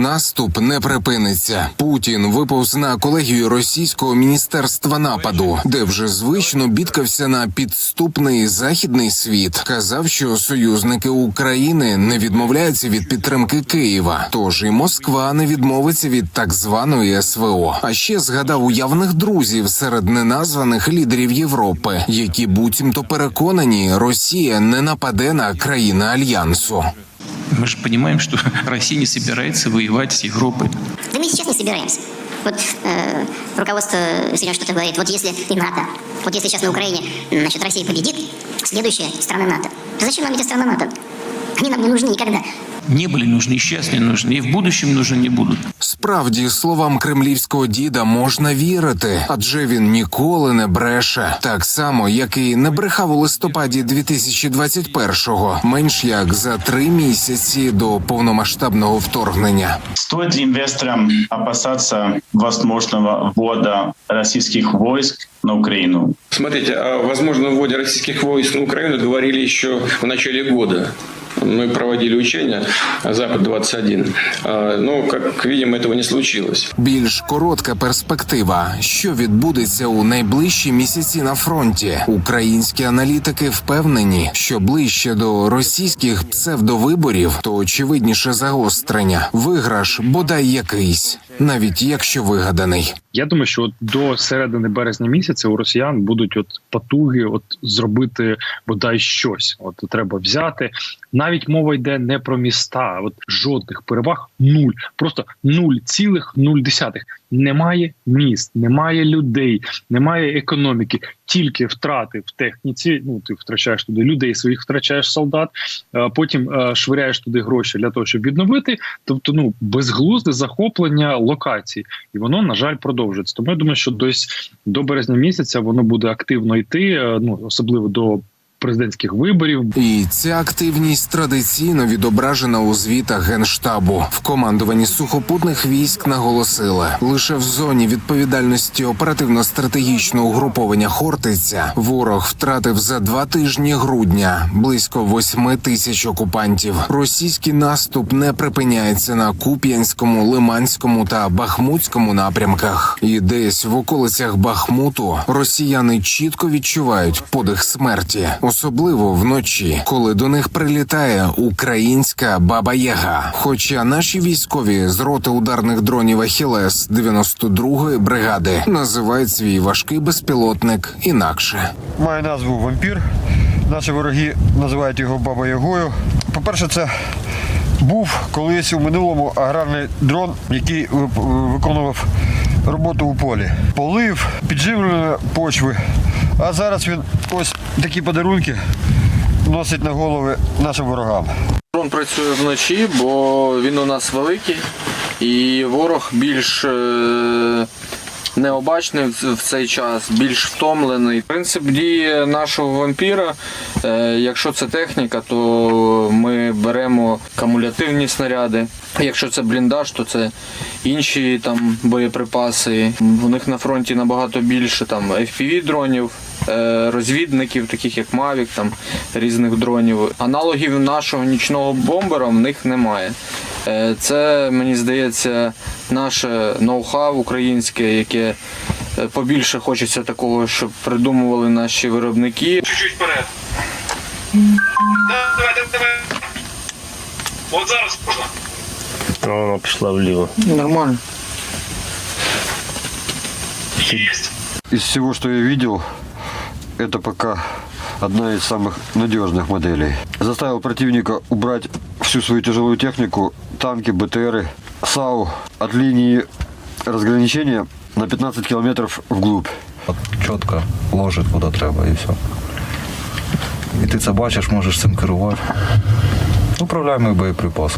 Наступ не припиниться. Путін виповз на колегію російського міністерства нападу, де вже звично бідкався на підступний західний світ. Казав, що союзники України не відмовляються від підтримки Києва. Тож і Москва не відмовиться від так званої СВО. А ще згадав уявних друзів серед неназваних лідерів Європи, які буцімто переконані, Росія не нападе на країни альянсу. Мы же понимаем, что Россия не собирается воевать с Европой. Да мы сейчас не собираемся. Вот э, руководство Соединенных Штатов говорит, вот если и НАТО, вот если сейчас на Украине, значит, Россия победит, следующая страна НАТО. Да зачем нам эти страны НАТО? Они нам не нужны никогда. Не были нужны, и сейчас не нужны, и в будущем нужны не будут. Справді словам кремлівського діда можна вірити, адже він ніколи не бреше, так само як і не брехав у листопаді 2021-го, менш як за три місяці до повномасштабного вторгнення. Стоит ли инвесторам опасаться возможного ввода российских войск на Украину? Смотрите, о возможном вводе российских войск на Украину говорили еще в начале года. Мы проводили учения «Запад-21». А, Но, как видим, этого не случилось. Більш коротка перспектива, що відбудеться у найближчі місяці на фронті. Українські аналітики впевнені, що ближче до російських псевдовиборів, то очевидніше загострення, виграш бодай якийсь, навіть якщо вигаданий. Я думаю, що от до середини березня місяця у росіян будуть от потуги, от зробити бодай щось. От треба взяти. Навіть мова йде не про міста, от жодних переваг нуль, просто нуль цілих нуль десятих. Немає міст, немає людей, немає економіки, тільки втрати в техніці. Ну ти втрачаєш туди людей, своїх втрачаєш солдат. Потім е, швиряєш туди гроші для того, щоб відновити. Тобто, ну безглузде захоплення локацій, і воно на жаль продовжується. Тому я думаю, що десь до березня місяця воно буде активно йти. е, Ну особливо до президентських виборів. І ця активність традиційно відображена у звітах генштабу. В командуванні сухопутних військ наголосили лише в зоні відповідальності оперативно-стратегічного угруповання Хортиця ворог втратив за два тижні грудня близько восьми тисяч окупантів. Російський наступ не припиняється на Куп'янському, Лиманському та Бахмутському напрямках. І десь в околицях Бахмуту росіяни чітко відчувають подих смерті, особливо вночі, коли до них прилітає українська баба Яга. Хоча наші військові з роти ударних дронів Ахілес 92-ї бригади називають свій важкий безпілотник інакше. має назву вампір. Наші вороги називають його Баба Ягою. По-перше, це був колись у минулому аграрний дрон, який виконував роботу у полі. Полив, підживлення почви. А зараз він ось такі подарунки носить на голови нашим ворогам. Дрон працює вночі, бо він у нас великий і ворог більш е, необачний в цей час, більш втомлений. Принцип дії нашого вампіра, е, якщо це техніка, то ми беремо кумулятивні снаряди. Якщо це бліндаж, то це інші там боєприпаси. У них на фронті набагато більше там FPV-дронів, е, розвідників, таких як Mavic, там різних дронів. Аналогів нашого нічного бомбера в них немає. Е, Це, мені здається, наше ноу-хау українське, яке е, побільше хочеться такого, щоб придумували наші виробники. Чуть-чуть вперед. Давай, давай, давай. От зараз можна. Вона пішла вліво. Нормально. Єсть. Из всего, что я видел, это пока одна из самых надежных моделей. Заставил противника убрать всю свою тяжелую технику, танки, БТРы, САУ от линии разграничения на 15 километров вглубь. От чітко ложить куди треба і все. І ти це бачиш, можеш цим керувати. Управляємо боєприпас.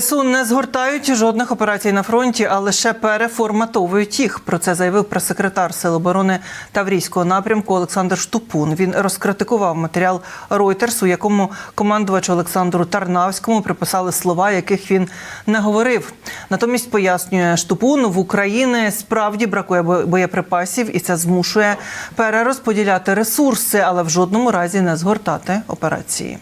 ЗСУ не згортають жодних операцій на фронті, а лише переформатовують їх. Про це заявив прес-секретар Сил оборони Таврійського напрямку Олександр Штупун. Він розкритикував матеріал Reuters, у якому командувачу Олександру Тарнавському приписали слова, яких він не говорив. Натомість пояснює Штупун, в Україні справді бракує бо- боєприпасів, і це змушує перерозподіляти ресурси, але в жодному разі не згортати операції.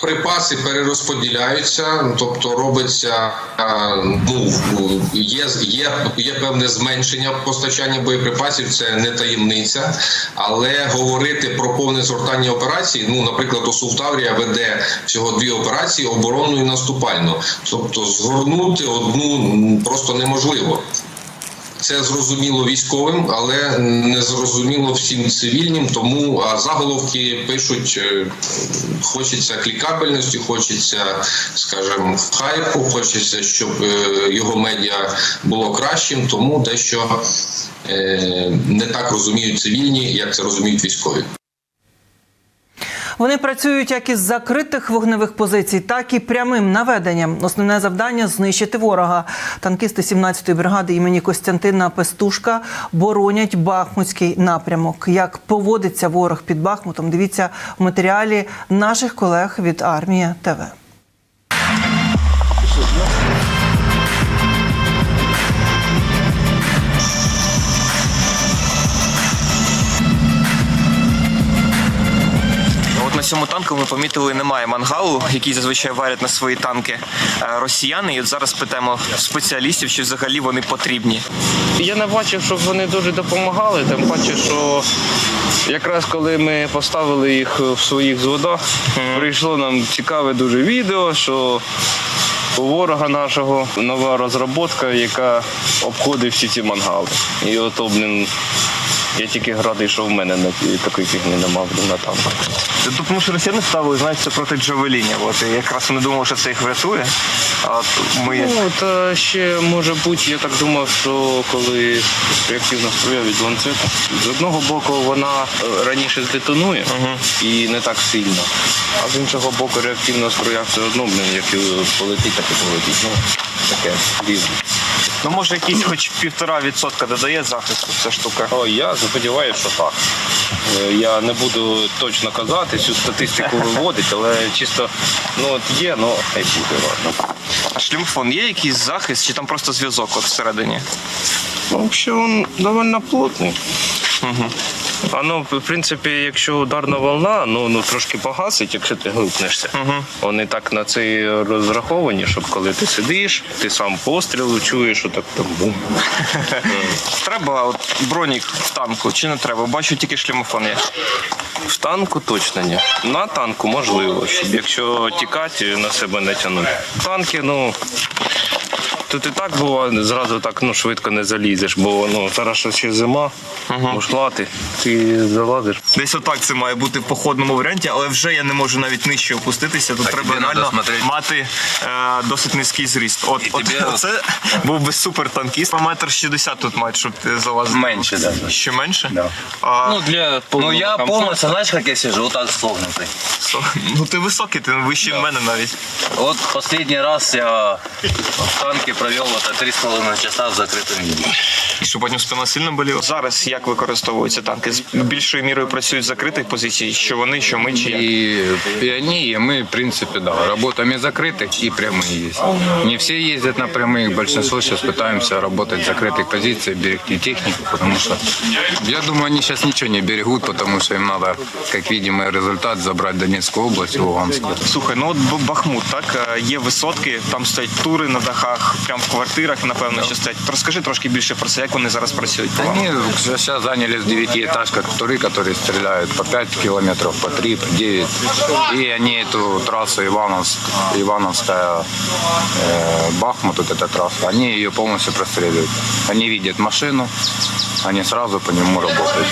Припаси перерозподіляються, тобто робиться ну є, є, є певне зменшення постачання боєприпасів, це не таємниця. Але говорити про повне згортання операції, ну наприклад, ОСУ Таврія веде всього дві операції оборонну і наступальну. Тобто згорнути одну просто неможливо. Це зрозуміло військовим, але не зрозуміло всім цивільним. Тому заголовки пишуть: е, хочеться клікабельності, хочеться, скажімо, хайпу, хочеться, щоб е, його медіа було кращим. Тому дещо е, не так розуміють цивільні, як це розуміють військові. Вони працюють як із закритих вогневих позицій, так і прямим наведенням. Основне завдання знищити ворога. Танкісти 17-ї бригади імені Костянтина Пестушка боронять Бахмутський напрямок. Як поводиться ворог під Бахмутом? Дивіться в матеріалі наших колег від армія ТВ. Цьому танку ми помітили, немає мангалу, який зазвичай варять на свої танки е, росіяни. І от зараз питаємо спеціалістів, чи взагалі вони потрібні. Я не бачив, щоб вони дуже допомагали. Тим паче, що якраз коли ми поставили їх в своїх зводах, прийшло нам цікаве дуже відео, що у ворога нашого нова розробка, яка обходить всі ці мангали. І ото, блін, я тільки радий, що в мене на такої фігні немає на танку. Тому що росіяни ставили, знаєте, це проти джавеління. От і якраз вони думали, що це їх врятує. А ми Ну, та ще може бути, я так думав, що коли реактивна зброя від ланцета, з одного боку вона е, раніше здетонує і не так сильно. А з іншого боку, реактивна зброя все одно, блін, як і полетить, так і полетить. Ну, таке різне. Ну може якісь хоч півтора відсотка додає захисту ця штука. О, я сподіваюся, що так. Е, Я не буду точно казати, цю статистику виводити, але чисто ну от є, ну хай буде ладно. А шлюмфон є якийсь захист, чи там просто зв'язок от всередині? Ну, Взагалі він доволі плотний. Угу. А ну, в принципі, якщо ударна волна, ну, ну трошки погасить, якщо ти глипнешся. Угу. Вони так на це розраховані, щоб коли ти сидиш, ти сам постріл чуєш, що так там бум. Треба от бронік в танку, чи не треба? Бачу тільки шлюмофон є. В танку точно ні. На танку можливо, щоб якщо тікати, на себе не тягнути. Танки, ну. Тут і так буває, зразу так ну, швидко не залізеш, бо ну, зараз ще зима, бушлати, ти залазиш. Десь отак це має бути в походному варіанті, але вже я не можу навіть нижче опуститися. Тут треба реально мати е, досить низький зріст. От, от це був би супер танкіст. Метр 60 тут мають, щоб ти залазив. Менше, да. Ще менше? А, Ну, для ну я повністю, знаєш, як я сижу, так согнутий. ну ти високий, ти вищий мене навіть. От останній раз я в танки провів от 3,5 часа в закритому віді. І що потім спина сильно боліла. Зараз як використовуються танки? З більшою мірою працюють з закритих позицій, що вони, що ми, чи як? И, и они, и мы, в принципе, да, работаем и закрытых, и прямые есть. Не все ездят на прямых, большинство сейчас пытаемся работать в закрытых позициях, берегти технику, потому что, я думаю, они сейчас ничего не берегут, потому что им надо, как видимый результат, забрать Донецкую область и Луганскую. Слухай, ну от Б- Бахмут, так е, є висотки, там стоять тури на дахах, прямо в квартирах, напевно, що стоять. Розкажи трошки більше про це, як вони зараз працюють. по вам? Они сейчас заняли в девятиэтажках туры, которые стреляют по 5 километров, по 3, по 9. И они эту трассу Ивановск, Ивановская, э, Бахмут, вот эта трасса, они ее полностью простреливают. Они видят машину, они сразу по нему работают.